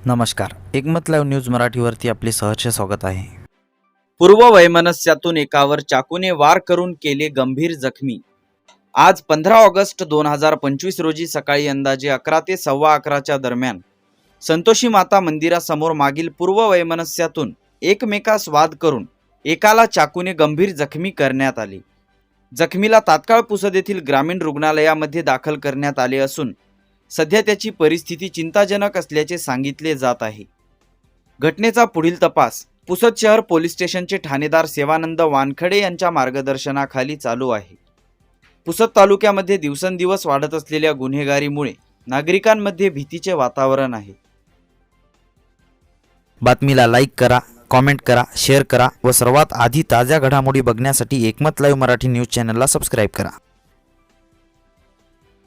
नमस्कार. एकमत live news मराठीवरती आपले सहर्ष स्वागत आहे. पूर्व वैमनस्यातून एकावर चाकूने वार करून केले गंभीर जखमी. आज पंधरा ऑगस्ट दोन हजार पंचवीस रोजी सकाळी अंदाजे अकरा ते सव्वा अकराच्या दरम्यान संतोषी माता मंदिरासमोर मागील पूर्व वैमनस्यातून एकमेकास वाद करून एकाला चाकूने गंभीर जखमी करण्यात आली. जखमीला तात्काळ पुसद येथील ग्रामीण रुग्णालयामध्ये दाखल करण्यात आले असून सध्या त्याची परिस्थिती चिंताजनक असल्याचे सांगितले जात आहे. घटनेचा पुढील तपास पुसद शहर पोलीस स्टेशनचे ठाणेदार सेवानंद वानखडे यांच्या मार्गदर्शनाखाली चालू आहे. पुसद तालुक्यामध्ये दिवसेंदिवस वाढत असलेल्या गुन्हेगारीमुळे नागरिकांमध्ये भीतीचे वातावरण आहे. बातमीला लाईक करा कॉमेंट करा शेअर करा व सर्वात आधी ताज्या घडामोडी बघण्यासाठी एकमत लाईव्ह मराठी न्यूज चॅनलला सबस्क्राईब करा.